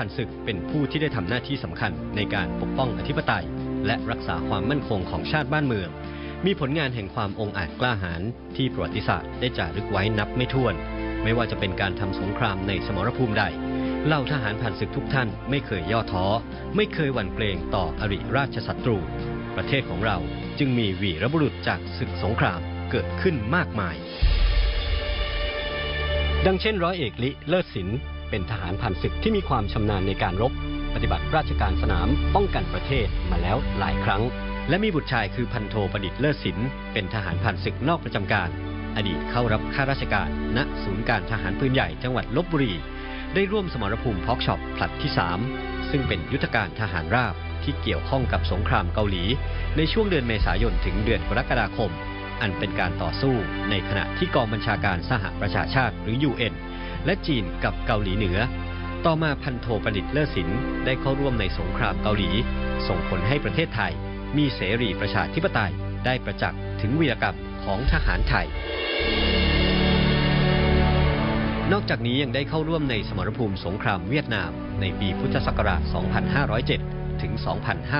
านศึกเป็นผู้ที่ได้ทำหน้าที่สำคัญในการปกป้องอธิปไตย และรักษาความมั่นคงของชาติบ้านเมือง มีผลงานแห่งความองอาจกล้าหาญที่ประวัติศาสตร์ได้จารึกไว้นับไม่ถ้วน ไม่ว่าจะเป็นการทำสงครามในสมรภูมิใดเหล่าทหารผ่านศึกทุกท่านไม่เคยย่อท้อ ไม่เคยหวั่นเกรงต่ออริราชศัตรู ประเทศของเราจึงมีวีรบุรุษจากศึกสงครามเกิดขึ้นมากมาย ดังเช่นร้อยเอกลิเลิศศิลป์ เป็นทหารผ่านศึกที่มีความชำนาญในการรบ ปฏิบัติราชการสนามป้องกันประเทศมาแล้วหลายครั้ง และมีบุตรชายคือพันโทประดิษฐ์เลิศศิลป์เป็นทหารผ่านศึกนอกประจำการ อดีตเข้ารับข้าราชการ ณศูนย์การทหารปืนใหญ่จังหวัดลบบุรี ได้ร่วมสมรภูมิพอกช็อปผลัดที่ 3 ซึ่งเป็นยุทธการทหารราบที่เกี่ยวข้องกับสงครามเกาหลี ในช่วงเดือนเมษายนถึงเดือนกรกฎาคม อันเป็นการต่อสู้ในขณะที่กองบัญชาการสหประชาชาติหรือ UN และจีนกับเกาหลีเหนือ ต่อมาพันโทประดิษฐ์เลิศศิลป์ได้เข้าร่วมในสงครามเกาหลี ส่งผลให้ประเทศไทย มีเสรีประชาธิปไตยได้ประจักษ์ถึงวีรกรรมของทหารไทย นอกจากนี้ยังได้เข้าร่วมในสมรภูมิสงครามเวียดนาม ในปีพุทธศักราช 2507 ถึง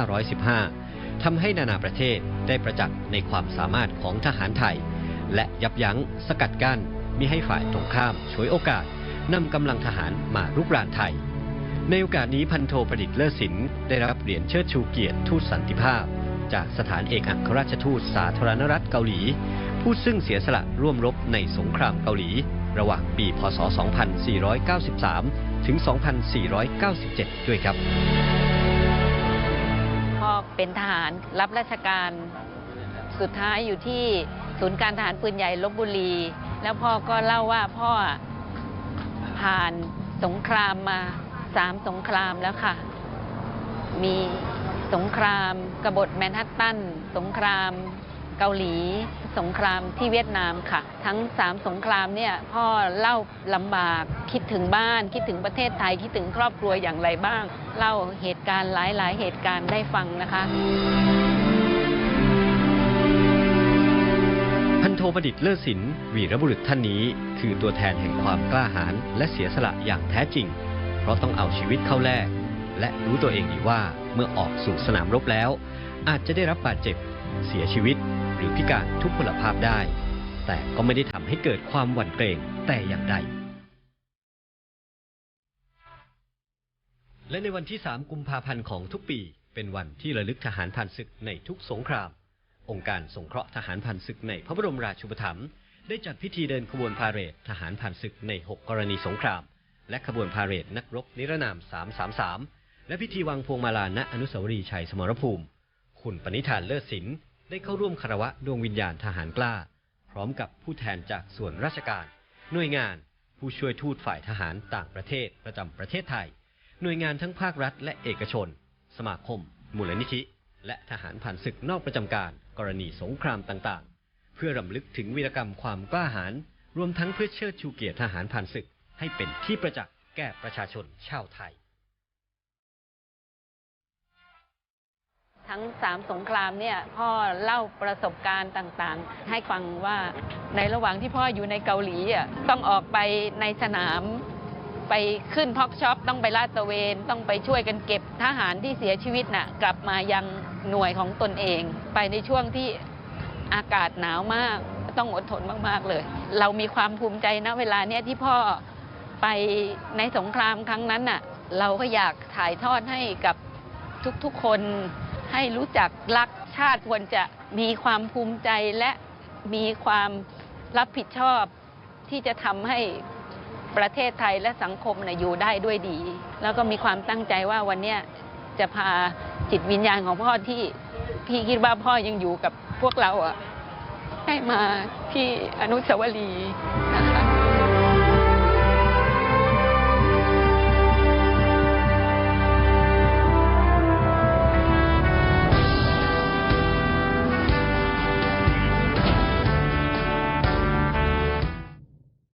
2515 ทำให้นานาประเทศได้ประจักษ์ในความสามารถของทหารไทย และยับยั้งสกัดกั้น มิให้ฝ่ายตรงข้ามฉวยโอกาสนำกำลังทหารมารุกรานไทย ในโอกาสนี้พันโทประดิษฐ์เลิศศิลป์ได้รับเหรียญเชิดชูเกียรติทูตสันติภาพ จากสถานเอกอัครราชทูตสาธารณรัฐเกาหลี ผู้ซึ่งเสียสละร่วมรบในสงครามเกาหลี ระหว่างปีพศ 2493 ถึง 2497 ด้วยครับพ่อเป็นทหารรับราชการ สุดท้ายอยู่ที่ศูนย์การทหารปืนใหญ่ลบบุรี แล้วพ่อก็เล่าว่าพ่อผ่านสงครามมาสามสงครามแล้วค่ะ มีสงครามกบฏแมนฮัตตัน สงครามเกาหลี สงครามที่เวียดนามค่ะ ทั้งสามสงครามเนี่ยพ่อเล่าลำบากคิดถึงบ้าน คิดถึงประเทศไทย คิดถึงครอบครัวอย่างไรบ้าง เล่าเหตุการณ์หลายๆ เหตุการณ์ได้ฟังนะคะ โทประดิษฐ์เลิศศิลป์วีรบุรุษท่านนี้ คือตัวแทนแห่งความกล้าหาญและเสียสละอย่างแท้จริง เพราะต้องเอาชีวิตเข้าแลกและรู้ตัวเองดีว่าเมื่อออกสู่สนามรบแล้ว อาจจะได้รับบาดเจ็บ เสียชีวิต หรือพิการทุกพลภาพได้ แต่ก็ไม่ได้ทำให้เกิดความหวั่นเกรงแต่อย่างใดและในวันที่ 3 กุมภาพันธ์ของทุกปี เป็นวันที่ระลึกทหารผ่านศึกในทุกสงคราม องค์การสงเคราะห์ทหารผ่านศึกในพระบรมราชูปถัมภ์ได้จัดพิธีเดินขบวนพาเหรดทหารผ่านศึกใน 6 กรณีสงคราม และขบวนพาเหรดนักรบนิรนาม 333 และพิธีวางพวงมาลาณอนุสาวรีย์ชัยสมรภูมิ คุณปณิธานเลิศศิลป์ได้เข้าร่วมคารวะดวงวิญญาณทหารกล้า พร้อมกับผู้แทนจากส่วนราชการ หน่วยงาน ผู้ช่วยทูตฝ่ายทหารต่างประเทศประจำประเทศไทย หน่วยงานทั้งภาครัฐและเอกชน สมาคม มูลนิธิ และทหารผ่านศึกนอกประจำการ กรณีสงครามต่างๆ เพื่อรำลึกถึงวีรกรรมความกล้าหาญรวมทั้งเพื่อเชิดชูเกียรติทหารผ่านศึก ให้เป็นที่ประจักษ์แก่ประชาชนชาวไทย ทั้งสามสงครามเนี่ยพ่อเล่าประสบการณ์ต่างๆ ให้ฟังว่าในระหว่างที่พ่ออยู่ในเกาหลีอะต้องออกไปในสนามไปขึ้นพ็อกช็อปต้องไปลาดตระเวน ต้องไปช่วยกันเก็บทหารที่เสียชีวิตน่ะ กลับมายัง หน่วยของตนเอง ไปในช่วงที่อากาศหนาวมากต้องอดทนมากๆเลย เรามีความภูมิใจนะเวลาเนี้ยที่พ่อไปในสงครามครั้งนั้นน่ะ เราก็อยากถ่ายทอดให้กับทุกๆคนให้รู้จักรักชาติควรจะมีความภูมิใจและมีความรับผิดชอบที่จะทำให้ประเทศไทยและสังคมนะอยู่ได้ด้วยดี แล้วก็มีความตั้งใจว่าวันเนี้ยจะพา จิตวิญญาณของพ่อที่พี่คิดว่าพ่อยังอยู่กับพวกเราอะให้มาที่อนุสาวรีย์